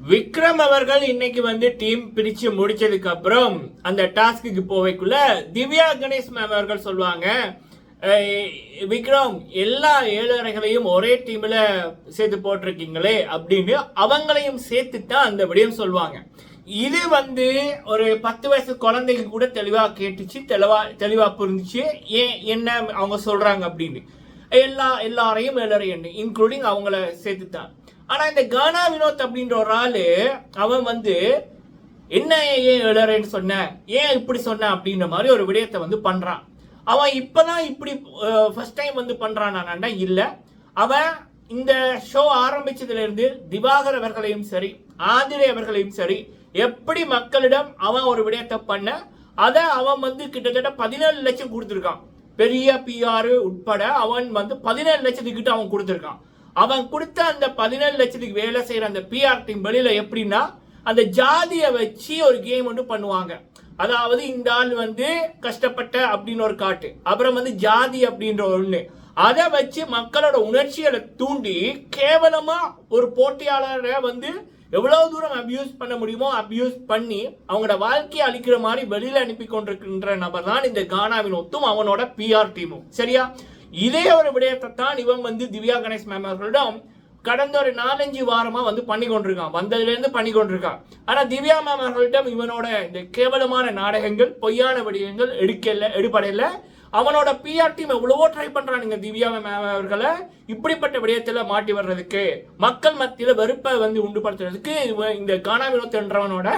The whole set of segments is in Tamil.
விக்ரம் அவர்கள் இன்னைக்கு வந்து டீம் பிரிச்சு முடிச்சதுக்கு அப்புறம் அந்த டாஸ்க்கு போவைக்குள்ள திவ்யா கணேஷ் மேம் அவர்கள் சொல்லுவாங்க விக்ரம் எல்லா ஏழரைகளையும் ஒரே டீம்ல சேர்த்து போட்டிருக்கீங்களே அப்படின்னு அவங்களையும் சேர்த்து தான் அந்த விடயம் சொல்லுவாங்க. இது வந்து ஒரு பத்து வயசு குழந்தைக்கு கூட தெளிவா கேட்டுச்சு தெளிவா தெளிவா புரிஞ்சுச்சு. ஏன் என்ன அவங்க சொல்றாங்க அப்படின்னு. எல்லா எல்லாரையும் எல்லாரையும் இன்க்ளூடிங் அவங்கள சேர்த்து தான் ஆனால் இந்த கானா வினோத் அப்படின்ற ஒரு ஆள் அவன் வந்து என்ன ஏன் எழுறேன்னு சொன்ன? ஏன் இப்படி சொன்ன? அப்படின்ற மாதிரி ஒரு விடயத்தை வந்து பண்ணுறான் அவன் இப்போதான் இப்படி ஃபர்ஸ்ட் டைம் வந்து பண்றானா இல்லை. அவன் இந்த ஷோ ஆரம்பிச்சதுலேருந்து திவாகர் அவர்களையும் சரி ஆதிரை அவர்களையும் சரி எப்படி மக்களிடம் அவன் ஒரு விடயத்தை பண்ண அதை அவன் வந்து கிட்டத்தட்ட பதினேழு லட்சம் கொடுத்துருக்கான். பெரிய பிஆர் உட்பட அவன் வந்து பதினேழு லட்சத்துக்கிட்ட அவன் கொடுத்துருக்கான். அவன் கொடுத்த அந்த பதினேழு லட்சத்துக்கு வேலை செய்யற அந்த பிஆர் டீம் வெளியில எப்படின்னா அந்த ஜாதியை வச்சு ஒரு கேம் ஒன்று பண்ணுவாங்க. அதாவது இந்த ஆள் வந்து கஷ்டப்பட்ட அப்படின்னு ஒரு காட்டு. அப்புறம் வந்து ஜாதி அப்படின்ற ஒண்ணு. அதை வச்சு மக்களோட உணர்ச்சிகளை தூண்டி கேவலமா ஒரு போட்டியாளரை வந்து எவ்வளவு தூரம் அபியூஸ் பண்ண முடியுமோ அபியூஸ் பண்ணி அவங்களோட வாழ்க்கையை அழிக்கிற மாதிரி வெளியில அனுப்பி கொண்டிருக்கின்ற நபர் தான் இந்த கானாவின் ஒத்தும் அவனோட பிஆர் டீமும் சரியா? இதே ஒரு விடயத்தை தான் இவன் வந்து திவ்யா கணேஷ் மேம் அவர்களிடம் கடந்த ஒரு நாலஞ்சு வாரமாக வந்து பண்ணி கொண்டிருக்கான். வந்ததுலேருந்து பண்ணி கொண்டிருக்கான். ஆனால் திவ்யா மேம் அவர்களிடம் இவனோட இந்த கேவலமான நாடகங்கள் பொய்யான விடயங்கள் எடுக்கல எடுபடையில அவனோட பிஆர் டீம் எவ்வளவோ ட்ரை பண்றானுங்க திவ்யா மேம் அவர்களை. இப்படிப்பட்ட விடயத்தில் மாட்டி வர்றதுக்கு மக்கள் மத்தியில் வெறுப்பை வந்து உண்டுபடுத்துறதுக்கு இவன் இந்த கானா வினோத் என்றவனோட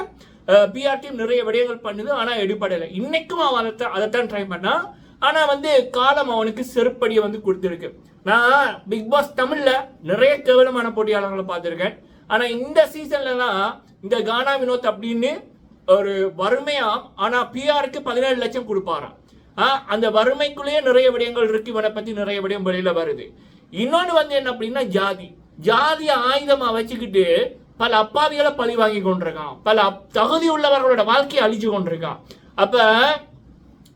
பிஆர் டீம் நிறைய விடயங்கள் பண்ணுது ஆனால் எடுபடலை. இன்னைக்கும் அவன் அதை அதைத்தான் ட்ரை பண்ணான். ஆனால் வந்து காலம் அவனுக்கு செருப்படியை வந்து கொடுத்துருக்கு. நான் பிக் பாஸ் தமிழில் நிறைய கேவலமான போட்டியாளர்களை பார்த்துருக்கேன். ஆனால் இந்த சீசன்லலாம் இந்த கானா வினோத் அப்படின்னு ஒரு வறுமையாம் ஆனால் பிஆருக்கு பதினேழு லட்சம் கொடுப்பாராம். ஆ, அந்த வறுமைக்குள்ளேயே நிறைய விடயங்கள் இருக்கு. இவனை பற்றி நிறைய விடயம் வெளியில் வருது. இன்னொன்று வந்து என்ன அப்படின்னா ஜாதி. ஜாதியை ஆயுதமாக வச்சுக்கிட்டு பல அப்பாவிகளை பழி வாங்கி கொண்டிருக்கான். பல அப்- தகுதி உள்ளவர்களோட வாழ்க்கையை அழிச்சு கொண்டிருக்கான். அப்போ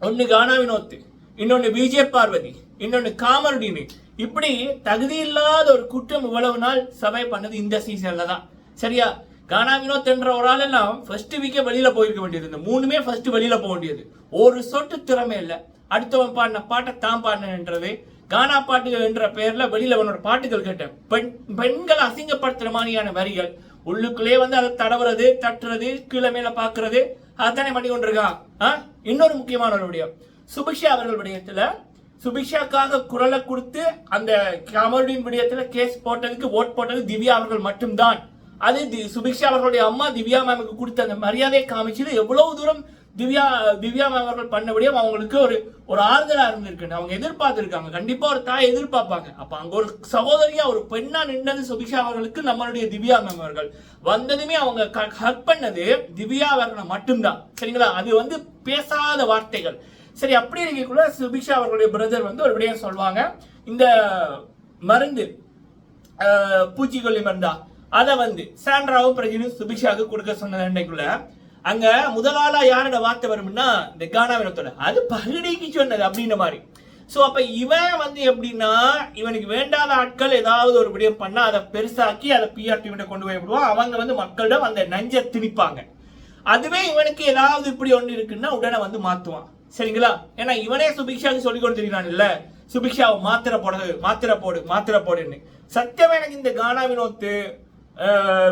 ஒன்று கானா வினோத். இன்னொன்று விஜய் பார்வதி இன்னொன்று காமருடினு இப்படி தகுதி இல்லாத ஒரு குற்றம் இவ்வளவு நாள் சபை பண்ணது இந்த சீசன்ல தான். சரியா? கானா வினோத் ஒரு ஆள் எல்லாம் ஃபர்ஸ்ட் வீக்கே வெளியில போயிருக்க வேண்டியது. இந்த மூணுமே ஃபர்ஸ்ட் வெளியில போக வேண்டியது. ஒரு சொட்டு திறமை இல்லை. அடுத்தவன் பாடின பாட்டை தான் பாடினன்றது கானா பாட்டுகள் என்ற பெயர்ல வெளியில அவனோட பாட்டுகள் கேட்டேன். பெண் பெண்களை அசிங்கப்படுத்துற மாதிரியான வரிகள். உள்ளுக்குள்ளே வந்து அதை தடவுறது தட்டுறது கீழே மேல பாக்குறது அதானே பண்ணி கொண்டிருக்கான் ஆ? இன்னொரு முக்கியமான ஒரு விடயம். சுபிக்ஷா அவர்கள் விடயத்தில் சுபிக்ஷாக்காக குரலை கொடுத்து அந்த கமருடின் விடயத்தில் கேஸ் போட்டதுக்கு ஓட் போட்டது திவ்யா அவர்கள் மட்டும்தான். அது தி- சுபிக்ஷா அவர்களுடைய அம்மா திவ்யா மேமுக்கு கொடுத்த அந்த மரியாதையை காமிச்சது. எவ்வளவு தூரம் திவ்யா திவ்யா மேம் அவர்கள் பண்ண விடயம் அவங்களுக்கு ஒரு ஒரு ஆறுதலாக இருந்திருக்கு. அவங்க எதிர்பார்த்திருக்காங்க. கண்டிப்பாக ஒரு தாய் எதிர்பார்ப்பாங்க. அப்போ அங்கே ஒரு சகோதரியாக ஒரு பெண்ணாக நின்றது சுபிக்ஷா அவர்களுக்கு நம்மளுடைய திவ்யா மேம் அவர்கள். வந்ததுமே அவங்க ஹக் பண்ணது திவ்யா அவர்களை மட்டும்தான். சரிங்களா? அது வந்து பேசாத வார்த்தைகள். சரி அப்படி இருக்கக்குள்ள சுபிக்ஷா அவர்களுடைய பிரதர் வந்து ஒரு விடயம் சொல்லுவாங்க இந்த மருந்து பூச்சிக்கொல்லி மருந்தா அதை வந்து சாண்ட்ராவும் பிரஜினும் சுபிக்ஷாவுக்கு கொடுக்க சொன்ன அன்னைக்குள்ள. அங்க முதலாளா யாரோட வார்த்தை வரும்னா இந்த கானா வினத்தோட. அது பகுடிக்கு சொன்னது அப்படின்ற மாதிரி. ஸோ அப்ப இவன் வந்து எப்படின்னா இவனுக்கு வேண்டாத ஆட்கள் ஏதாவது ஒரு விடயம் பண்ணா அதை பெருசாக்கி அதை பிஆர் டீம்கிட்ட கொண்டு போய் விடுவான். அவங்க வந்து மக்களிடம் அந்த நஞ்சை திணிப்பாங்க. அதுவே இவனுக்கு ஏதாவது இப்படி ஒன்று இருக்குன்னா உடனே வந்து மாத்துவான். சரிங்களா? ஏன்னா இவனே சுபிக்ஷாவுக்கு சொல்லி கொடுத்துருக்கான் இல்ல சுபிக்ஷாவை மாத்திரை போடு மாத்திரை போடு மாத்திரை போடுன்னு. சத்தியம் எனக்கு இந்த கானா வினோத்து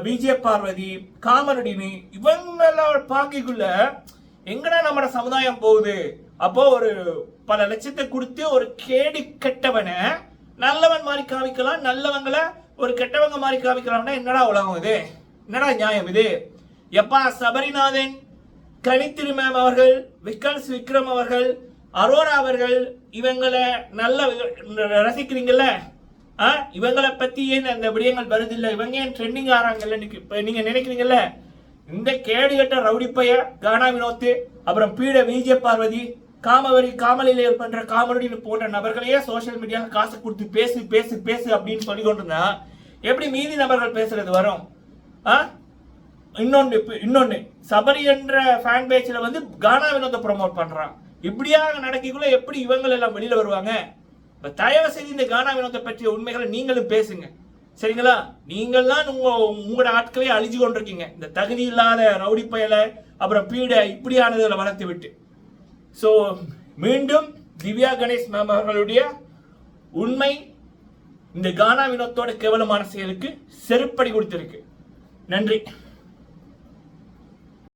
விஜய பார்வதி காமரடினு இவங்களோட பாக்கிக்குள்ள எங்கடா நம்ம சமுதாயம் போகுது? அப்போ ஒரு பல லட்சத்தை கொடுத்து ஒரு கேடு கெட்டவனை நல்லவன் மாதிரி காமிக்கலாம் நல்லவங்களை ஒரு கெட்டவங்க மாதிரி காமிக்கலாம்னா என்னடா உலகம் இது? என்னடா நியாயம் இது? எப்பா சபரிநாதன் கனித்திரு மேம் அவர்கள் விக்கல்ஸ் விக்ரம் அவர்கள் அரோரா அவர்கள் இவங்களை நல்ல ரசிக்கிறீங்கல்ல? ஆ? இவங்களை பத்தி ஏன் அந்த விடயங்கள் வருதில்ல இவங்க ஏன் ட்ரெண்டிங் ஆறாங்கல்ல இப்போ இப்ப நீங்க நினைக்கிறீங்கல்ல? இந்த கேடு கட்ட ரவுடிப்பைய கானா வினோத்து அப்புறம் பீட விஜய பார்வதி காமவரி காமலிலே பண்ற காமெடி போன்ற நபர்களையே சோஷியல் மீடியாவில் காசு கொடுத்து பேசு பேசு பேசு அப்படின்னு சொல்லி கொண்டிருந்தா எப்படி மீதி நபர்கள் பேசுறது வரும்? ஆ? இன்னொன்று இப்போ இன்னொன்று சபரி என்ற ஃபேன் பேஜில் வந்து கானா வினோத்தை ப்ரோமோட் பண்ணுறான் இப்படியாக நடக்கக்குள்ள எப்படி இவங்கள் எல்லாம் வெளியில் வருவாங்க? இப்போ தயவு செய்து இந்த கானா வினோத்தை பற்றிய உண்மைகளை நீங்களும் பேசுங்க. சரிங்களா? நீங்கள்லாம் உங்க உங்களோட ஆட்களே அழிஞ்சு கொண்டிருக்கீங்க. இந்த தகுதி இல்லாத ரவுடி பயலை அப்புறம் பீடை இப்படியானதுல வளர்த்து விட்டு. ஸோ மீண்டும் திவ்யா கணேஷ் மேம் அவர்களுடைய உண்மை இந்த கானா வினோத்தோட கேவலமான செயலுக்கு செருப்படி கொடுத்திருக்கு. நன்றி.